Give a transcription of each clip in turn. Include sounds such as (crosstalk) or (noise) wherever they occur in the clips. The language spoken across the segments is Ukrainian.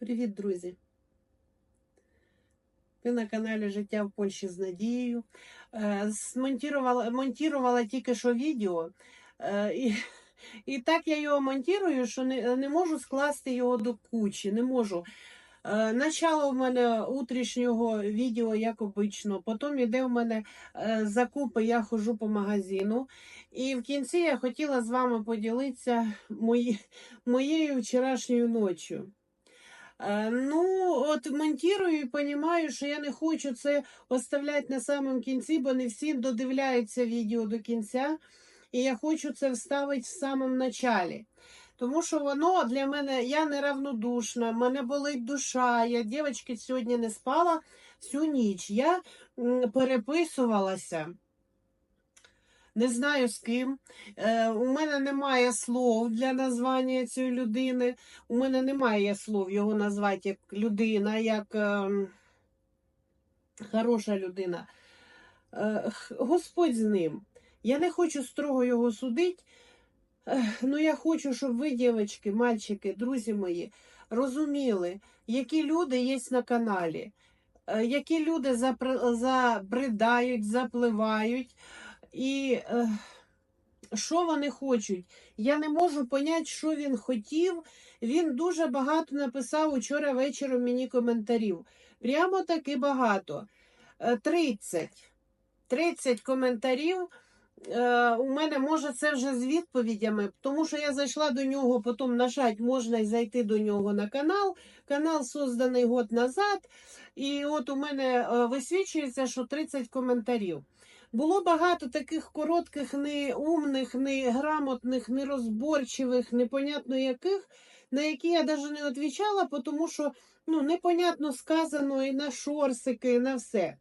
Привіт, друзі! Ви на каналі Життя в Польщі з Надією. Е, Смонтірувала, монтірувала тільки що відео. Е, І, і так я його монтірую, що не, не можу скласти його до кучі. Не можу. Е, Начало в мене утрішнього відео, як обично. Потім йде в мене закупи, я ходжу по магазину. І в кінці я хотіла з вами поділитися мої, моєю вчорашньою ночі. Е, Ну, от монтирую і розумію, що я не хочу це оставляти на самому кінці, бо не всі додивляються відео до кінця. І я хочу це вставити в самому началі. Тому що воно для мене, я неравнодушна, мене болить душа. Я дівчатки сьогодні не спала всю ніч. Я переписувалася. Не знаю з ким. Е, у мене немає слов для названня цієї людини. У мене немає слов його назвати як людина, як е, хороша людина. Е, Господь з ним. Я не хочу строго його судити. Ну, я хочу, щоб ви, дівчатки, мальчики, друзі мої, розуміли, які люди є на каналі, е, які люди забридають, запливають. І е, що вони хочуть? Я не можу поняти, що він хотів. Він дуже багато написав учора вечором мені коментарів. Прямо таки багато. Е, 30. 30 коментарів. Е, у мене може це вже з відповідями, тому що я зайшла до нього, потім нажать можна й зайти до нього на канал. Канал созданий год назад. І от у мене висвічується, що 30 коментарів. Було багато таких коротких, неумних, неграмотних, нерозборчивих, непонятно яких, на які я навіть не відповідала, тому що ну, непонятно сказано і на шорсики, і на все.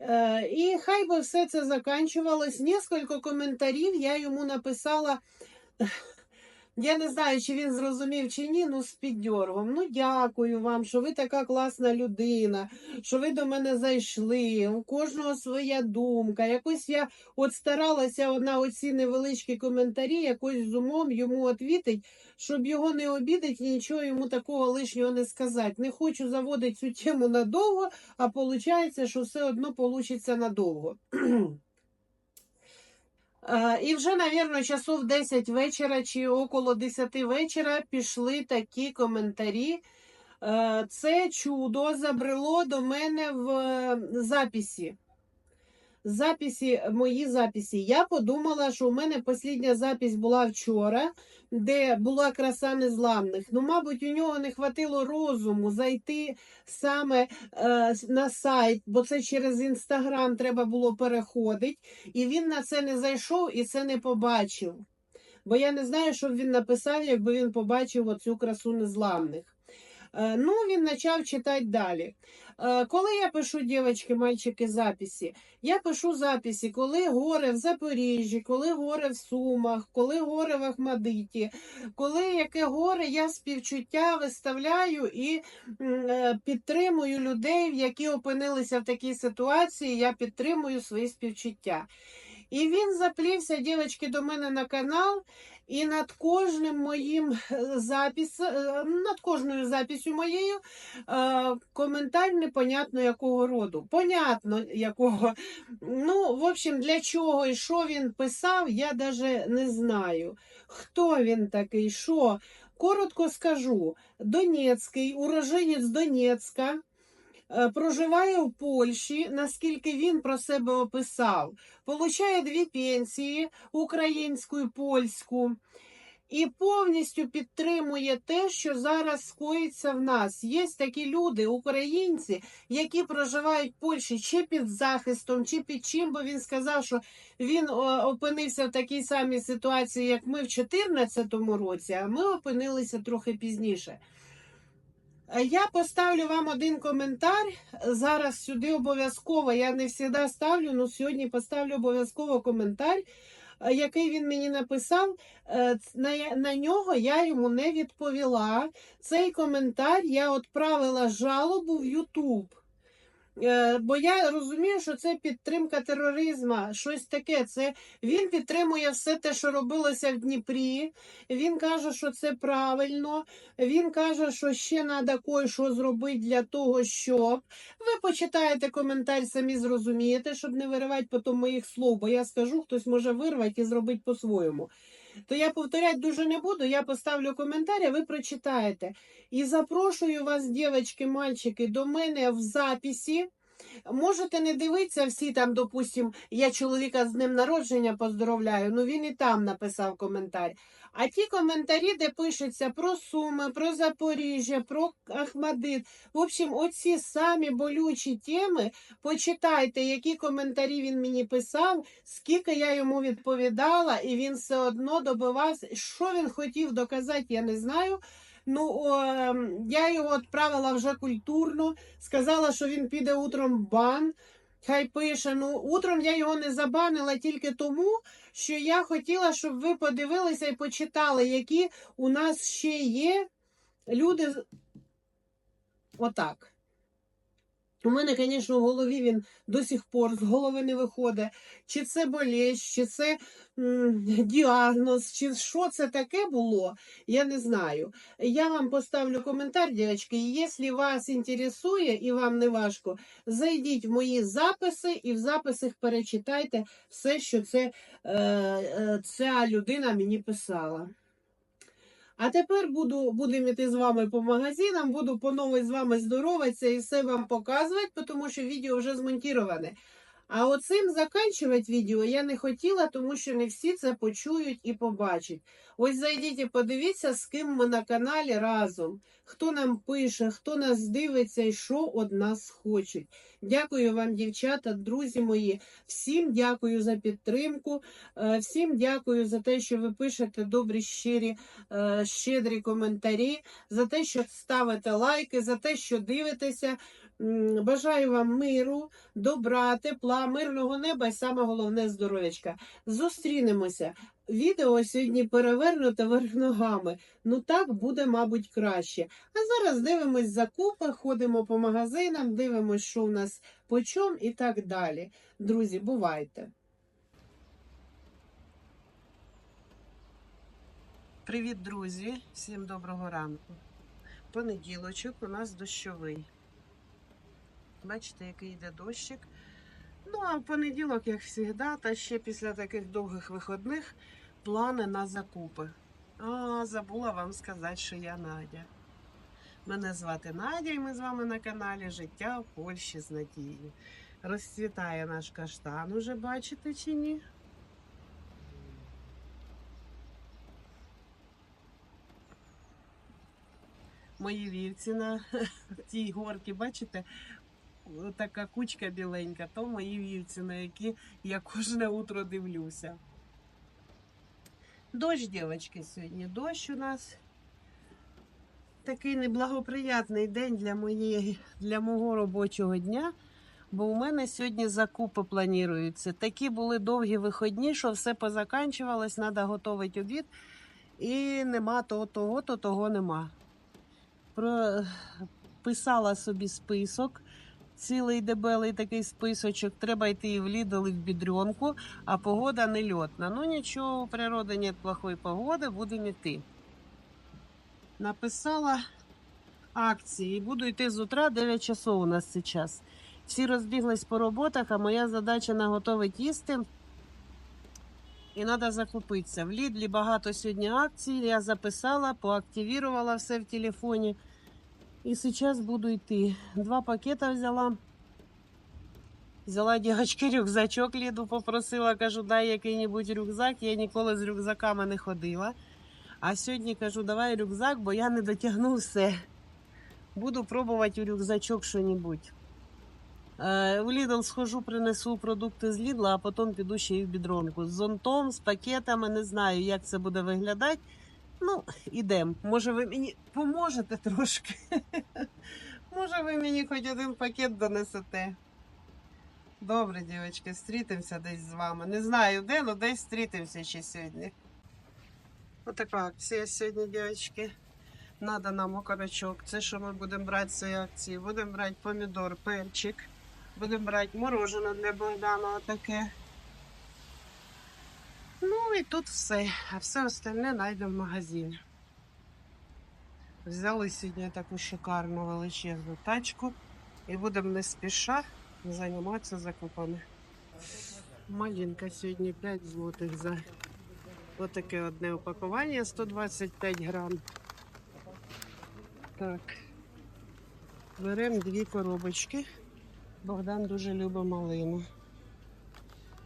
Е, І хай би все це заканчувалось. Несколько коментарів я йому написала. Я не знаю, чи він зрозумів чи ні, ну з піддьоргом. Ну, дякую вам, що ви така класна людина, що ви до мене зайшли. У кожного своя думка. Якось я от старалася на оці невеличкі коментарі, якось з умом йому відвітить, щоб його не обідати і нічого йому такого лишнього не сказати. Не хочу заводити цю тему надовго, а виходить, що все одно вийде надовго. (clears throat) Е, І вже, мабуть, часов 10 вечора чи около 10 вечора пішли такі коментарі. Е, Це чудо забрело до мене в е, записі. Записі, мої записи. Я подумала, що у мене остання запись була вчора, де була краса незламних. Ну, мабуть, у нього не хватило розуму зайти саме е, на сайт, бо це через інстаграм треба було переходити. І він на це не зайшов і це не побачив. Бо я не знаю, що б він написав, якби він побачив оцю красу незламних. Е, Ну, він почав читати далі. Е, Коли я пишу, дівчатки, мальчики, записи, я пишу записи, коли горе в Запоріжжі, коли горе в Сумах, коли горе в Ахмадиті, коли яке горе, я співчуття виставляю і е, підтримую людей, які опинилися в такій ситуації. Я підтримую свої співчуття. І він заплівся, дівчатки, до мене на канал, і над кожним моїм е, е, над кожною записю моєю е, коментар непонятно якого роду. Понятно якого. Ну, в общем, для чого і що він писав, я навіть не знаю. Хто він такий, що? Коротко скажу: Донецький, уроженець Донецька. Е, Проживає в Польщі, наскільки він про себе описав, получає дві пенсії українську і польську, і повністю підтримує те, що зараз скоїться в нас. Є такі люди, українці, які проживають в Польщі чи під захистом, чи під чим, бо він сказав, що він опинився в такій самій ситуації, як ми в 2014 році, а ми опинилися трохи пізніше. Е, Я поставлю вам один коментар. Зараз сюди обов'язково. Я не завжди ставлю, але сьогодні поставлю обов'язково коментар, е, який він мені написав. Е, На, на нього я йому не відповіла. Цей коментар я відправила жалобу в Ютуб. Е, Бо я розумію, що це підтримка тероризму, щось таке. Це він підтримує все те, що робилося в Дніпрі. Він каже, що це правильно. Він каже, що ще треба кое-що зробити для того, щоб ви почитаєте коментар, самі зрозумієте, щоб не виривати потім моїх слов, бо я скажу, хтось може вирвати і зробити по-своєму. То я повторяти дуже не буду. Я поставлю коментар, ви прочитаєте. І запрошую вас, дівчатки, мальчики, до мене в записі. Можете не дивитися всі там, допустим, я чоловіка з днем народження поздоровляю, ну він і там написав коментар. А ті коментарі, де пишеться про Суми, про Запоріжжя, про Ахмадит, в общем, оці самі болючі теми, почитайте, які коментарі він мені писав, скільки я йому відповідала, і він все одно добивався. Що він хотів доказати, я не знаю. Ну, о, ем, я його відправила вже культурно, сказала, що він піде утром в бан. Хай пише. Ну, утром я його не забанила тільки тому, що я хотіла, щоб ви подивилися і почитали, які у нас ще є люди. Отак. У мене, звісно, в голові він до сих пор з голови не виходить. Чи це болезнь, чи це діагноз, чи що це таке було, я не знаю. Я вам поставлю коментар, дівчатки, і якщо вас інтересує і вам не важко, зайдіть в мої записи і в записах перечитайте все, що це, е, е, ця людина мені писала. А тепер буду, будемо йти з вами по магазинам, буду по з вами здороватися і все вам показувати, тому що відео вже змонтіроване. А оцим заканчувати відео я не хотіла, тому що не всі це почують і побачать. Ось зайдіть і подивіться, з ким ми на каналі разом. Хто нам пише, хто нас дивиться і що од нас хочуть. Дякую вам, дівчата, друзі мої. Всім дякую за підтримку. е, Всім дякую за те, що ви пишете добрі, щирі, е, щедрі коментарі, за те, що ставите лайки, за те, що дивитеся. Бажаю вам миру, добра, тепла, мирного неба і саме головне здоров'ячка. Зустрінемося. Відео сьогодні перевернуте верх ногами. Ну так буде, мабуть, краще. А зараз дивимось закупи, ходимо по магазинам, дивимось, що в нас по чому і так далі. Друзі, бувайте. Привіт, друзі! Всім доброго ранку. Понеділочок у нас дощовий. Бачите, який йде дощик. Ну, а в понеділок, як завжди, та ще після таких довгих виходних плани на закупи. А, забула вам сказати, що я Надя. Мене звати Надя, і ми з вами на каналі Життя в Польщі з Надією. Розцвітає наш каштан, уже бачите чи ні? Мої вівці на (laughs) тій горці, бачите, така кучка біленька, то мої вівці, на які я кожне утро дивлюся. Дощ, дівчатки, сьогодні. Дощ у нас такий неблагоприятний день для, моєї, для мого робочого дня, бо у мене сьогодні закупи плануються. Такі були довгі виходні, що все позаканчувалось, треба готувати обід. І нема того, того, то того нема. Про... Писала собі список, цілий дебелий такий списочок. Треба йти і в Лідл, і в бідрюнку, а погода не льотна. Ну нічого, у природи нет плохої погоди, будемо йти. Написала акції. Буду йти з утра 9 часов у нас зараз. Всі розбіглись по роботах, а моя задача наготовити їсти. І треба закупитися. В Лідлі багато сьогодні акцій. Я записала, поактивувала все в телефоні. І зараз буду йти. Два пакета взяла. Взяла дівчатки рюкзачок Ліду попросила, кажу, дай який-небудь рюкзак. Я ніколи з рюкзаками не ходила. А сьогодні кажу, давай рюкзак, бо я не дотягну все. Буду пробувати у рюкзачок що-небудь. Е, У Lidl схожу, принесу продукти з Lidl, а потім піду ще й в бідронку. З зонтом, з пакетами, не знаю, як це буде виглядати. Ну, ідемо. Може, ви мені поможете трошки. (laughs) Може, ви мені хоч один пакет донесете. Добре, дівчатки, зустрітимося десь з вами. Не знаю де, але десь зустрітимося ще сьогодні. Отака акція сьогодні, дівчатки. Надо нам окорочок. Це що ми будемо брати з цієї акції? Будемо брати помідор, перчик. Будемо брати морожене для Богдана таке. Ну і тут все. А все остальне знайдемо в магазині. Взяли сьогодні таку шикарну величезну тачку і будемо не спіша займатися закупами. Малинка сьогодні 5 злотих за отаке одне упакування 125 грам. Так. Беремо дві коробочки. Богдан дуже любить малину.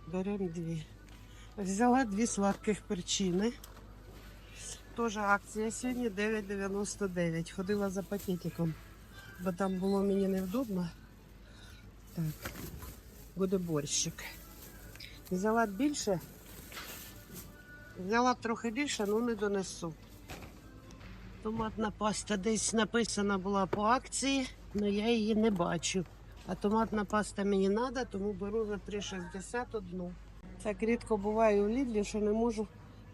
Беремо дві. Взяла дві сладких перчини. Теж акція сьогодні 9,99. Ходила за пакетиком, бо там було мені невдобно. Так, буде борщик. Взяла більше. Взяла трохи більше, але не донесу. Томатна паста десь написана була по акції, але я її не бачу. А томатна паста мені треба, тому беру за 3,60 одну. Так рідко буває у Лідлі, що не можу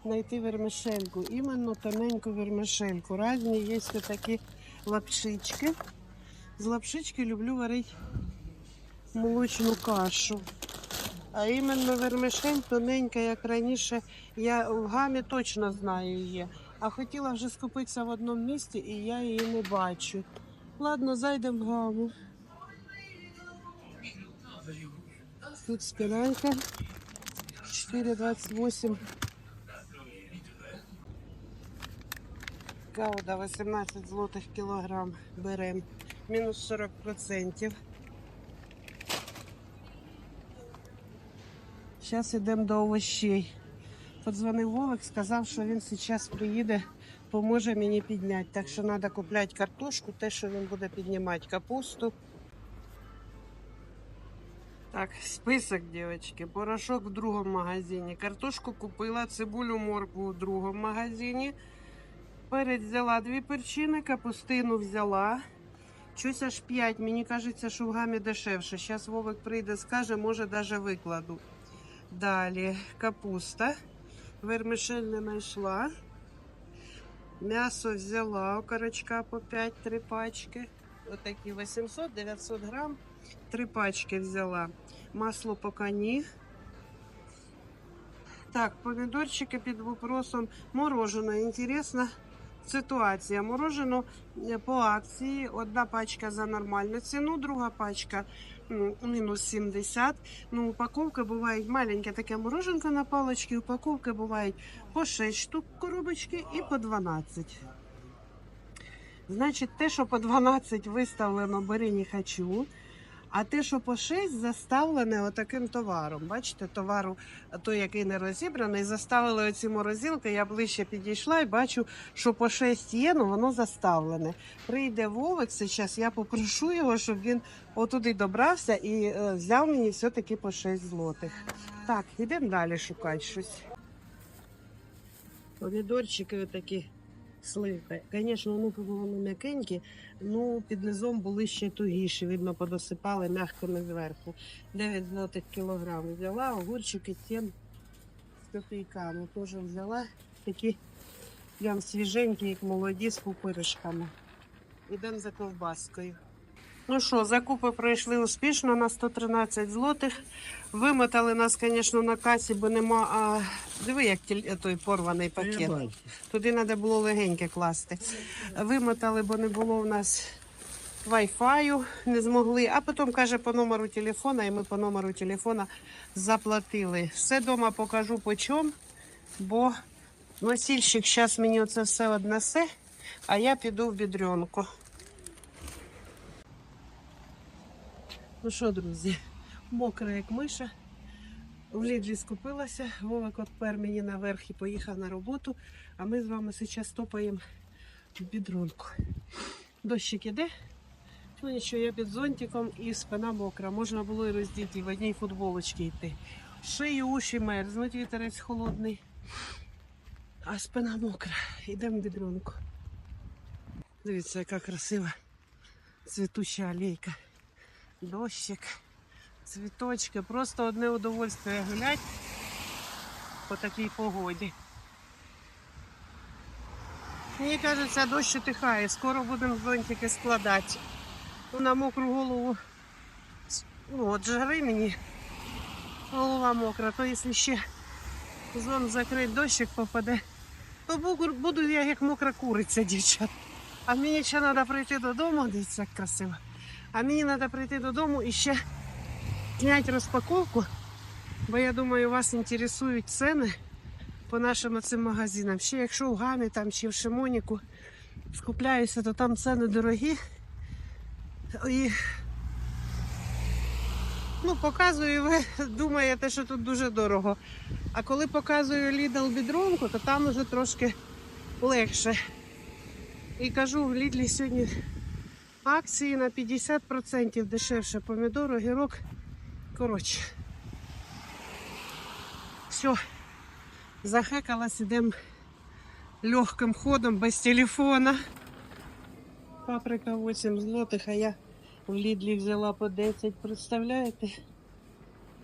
знайти вермишельку. Іменно тоненьку вермишельку. Разні є такі лапшички. З лапшички люблю варити молочну кашу. А іменно вермишель тоненька, як раніше, я в гамі точно знаю її. А хотіла вже скупитися в одному місці і я її не бачу. Ладно, зайдемо в гаму. Тут спіралька 4,28. Гауда 18 злотих кілограм беремо. Мінус 40%. Зараз йдемо до овощей. Подзвонив Вовик, сказав, що він зараз приїде, поможе мені підняти. Так що треба купляти картошку, те, що він буде піднімати, капусту. Так, список, девочки. Порошок в другому магазині. Картошку купила, цибулю, моркву в другому магазині. Перець взяла дві перчини, капустину взяла. Щось аж 5. Мені кажеться, що в гамі дешевше. Зараз Вовик прийде, скаже, може навіть викладу. Далі капуста. Вермишель не знайшла. М'ясо взяла окорочка по 5, три пачки. Отакі 800-900 грам. Три пачки взяла. Масло по коні. Так, помідорчики під вопросом. Мороженое. Інтересна ситуація. Морожено е, по акції. Одна пачка за нормальну ціну, друга пачка м, мінус 70. Ну, упаковка бувають маленьке таке мороженка на паличці. Упаковки бувають по 6 штук коробочки і по 12. Значить, те, що по 12 виставлено, бери не хочу. А те, що по 6 заставлене отаким товаром. Бачите, товару, той, який не розібраний, заставили оці морозилки. Я ближче підійшла і бачу, що по 6 є, ну воно заставлене. Прийде Вовик зараз, я попрошу його, щоб він отуди добрався і е, взяв мені все-таки по 6 злотих. Так, йдемо далі шукати щось. Помідорчики такі сливки. Звісно, онуки були м'якенькі, ну під низом були ще тугіші. Видно, подосипали м'якими зверху. 9 злотих кілограм взяла, огурчики 7 з копійками. Теж взяла такі прям свіженькі, як молоді, з пупиришками. Ідемо за ковбаскою. Ну що, закупи пройшли успішно на 113 злотих. Вимотали нас, звісно, на касі, бо нема. А... Диви, як тіль- той порваний пакет. Туди треба було легеньке класти. Вимотали, бо не було в нас Wi-Fi, не змогли. А потім каже по номеру телефона, і ми по номеру телефона заплатили. Все вдома покажу по чому, бо носільщик зараз мені це все однесе, а я піду в бідренку. Ну що, друзі, мокра як миша. В Лідлі скупилася, Вовик отпер мені наверх і поїхав на роботу, а ми з вами зараз топаємо в бідронку. Дощик іде, ну нічого, я під зонтиком і спина мокра. Можна було і роздіти, і в одній футболочці йти. Шию, уші мерзнуть, вітерець холодний, а спина мокра. Йдемо в бідронку. Дивіться, яка красива цвітуща алейка. Дощик цвіточки. Просто одне удовольствие гулять по такій погоді. Мені кажеться, дощ утихає, скоро будемо зонтики складати. Ну, На мокру голову Ну, от жари мені голова мокра, то якщо ще зон закрить дощик попаде, то буду, буду я як мокра куриця, дівчат. А мені ще треба прийти додому, дивіться, як красиво. А мені треба прийти додому і ще зняти розпаковку, бо я думаю, вас інтересують ціни по нашим цим магазинам. Ще якщо в Гамі там чи в Шимоніку скупляюся, то там ціни дорогі. І ну, показую, ви думаєте, що тут дуже дорого. А коли показую Lidl бідронку, то там вже трошки легше. І кажу, в Лідлі сьогодні акції на 50% дешевше помідор, огірок. Коротше. Все. Захекалась, ідемо легким ходом, без телефона. Паприка 8 злотих, а я в Лідлі взяла по 10, представляєте?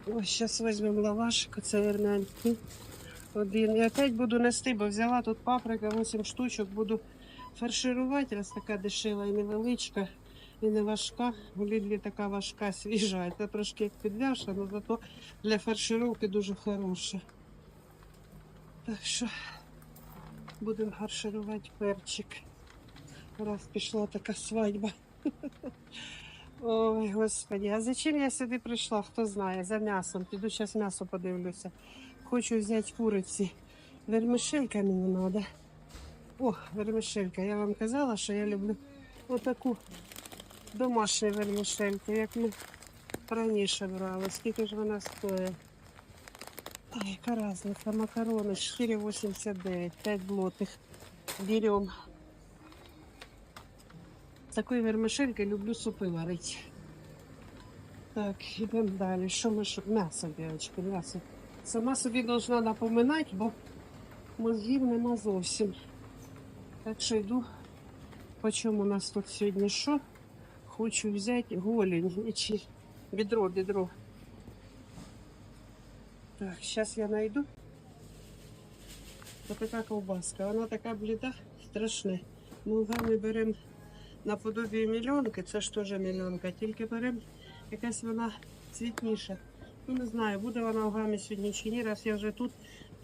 Ось зараз візьмемо лавашик, це вернянський. Один. І опять буду нести, бо взяла тут паприка 8 штучок, буду фарширувати, раз така дешева і невеличка, і не важка. Лідлі така важка, свіжа. Це трошки як підв'яша, але зато для фаршировки дуже хороша. Так що будемо фарширувати перчик. Раз пішла така свадьба. (laughs) Ой, господи, а зачем я сюди прийшла? Хто знає, за м'ясом. Піду зараз м'ясо подивлюся. Хочу взяти куриці. Вермишелька мені треба. О, вермишелька. Я вам казала, що я люблю отаку домашню вермишельку, як ми раніше брали. Скільки ж вона стоїть? Ай, яка разниця, макарони 4,89, 5 злотих. Берем. З такої вермишельки люблю супи варити. Так, йдемо далі. Що ми що? М'ясо, дівчатки, м'ясо. Сама собі должна напоминати, бо мозгів нема зовсім. Так що йду. По чому у нас тут сьогодні що? Хочу взяти голень. Чи бідро, бідро. Так, зараз я знайду. Ось така ковбаска. Вона така бліда, страшне. Ми ми беремо наподобі мільйонки, це ж теж мільйонка, тільки беремо якась вона цвітніша. Ну не знаю, буде вона в гамі сьогодні чи ні. Раз я вже тут,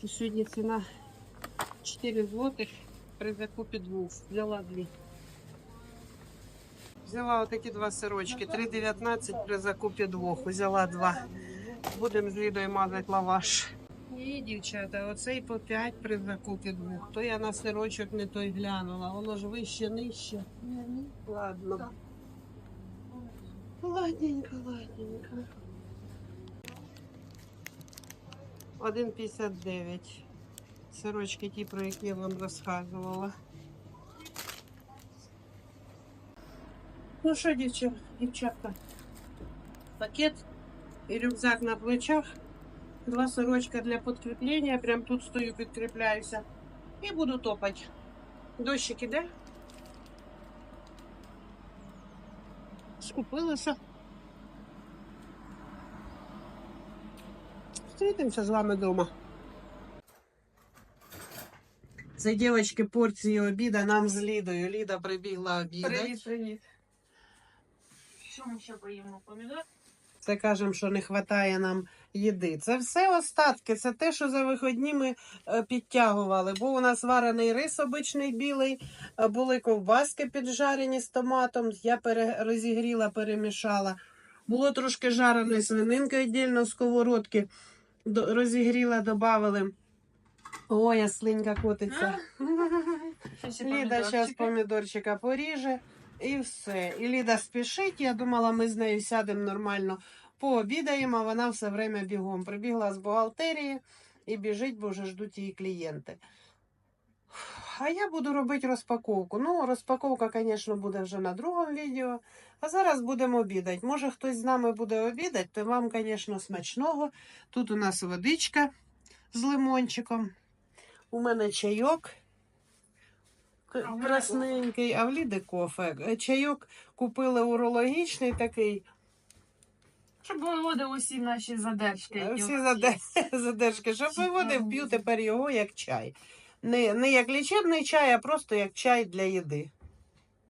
то сьогодні ціна 4 злотих при закупі двох. Взяла дві. Взяла отакі два сирочки, 3,19 при закупі двох. Взяла два. Будемо з Лідою мазати лаваш. Ні, дівчата, оцей по 5 при закупі двох. То я на сирочок не той глянула, воно ж вище, нижче. Ладно. Ладненько, ладненько. 1,59. Сирочки ті, про які я вам розказувала. Ну що, дівчата, дівчатка, пакет і рюкзак на плечах. Два сорочка для підкріплення. Прям тут стою, підкріпляюся. І буду топати. Дощик іде. Скупилася. Зустрітимося з вами вдома. Це дівчатки порції обіда нам з Лідою. Ліда прибігла обідати. Привіт, привіт. Що ми ще поїмо? Помідор? Це кажемо, що не вистачає нам їди. Це все остатки, це те, що за вихідні ми е, підтягували. Був у нас варений рис обичний білий, е, були ковбаски піджарені з томатом. Я пере, розігріла, перемішала. Було трошки жареної свининки віддільно з сковородки. Розігріла, додавали. Ой, я слинька котиться. (laughs) Ліда зараз помідорчика поріже і все. І Ліда спішить. Я думала, ми з нею сядемо нормально, пообідаємо, а вона все время бігом. Прибігла з бухгалтерії і біжить, бо вже ждуть її клієнти. А я буду робити розпаковку. Ну, розпаковка, звісно, буде вже на другому відео. А зараз будемо обідати. Може, хтось з нами буде обідати, то вам, звісно, смачного. Тут у нас водичка з лимончиком. У мене чайок. Красненький, а в Ліди кофе. Е, Чайок купили урологічний такий. Щоб виводив усі наші задержки. які Всі (laughs) задержки. Щоб виводив, п'ю тепер його як чай. Не, не як лічебний чай, а просто як чай для їди.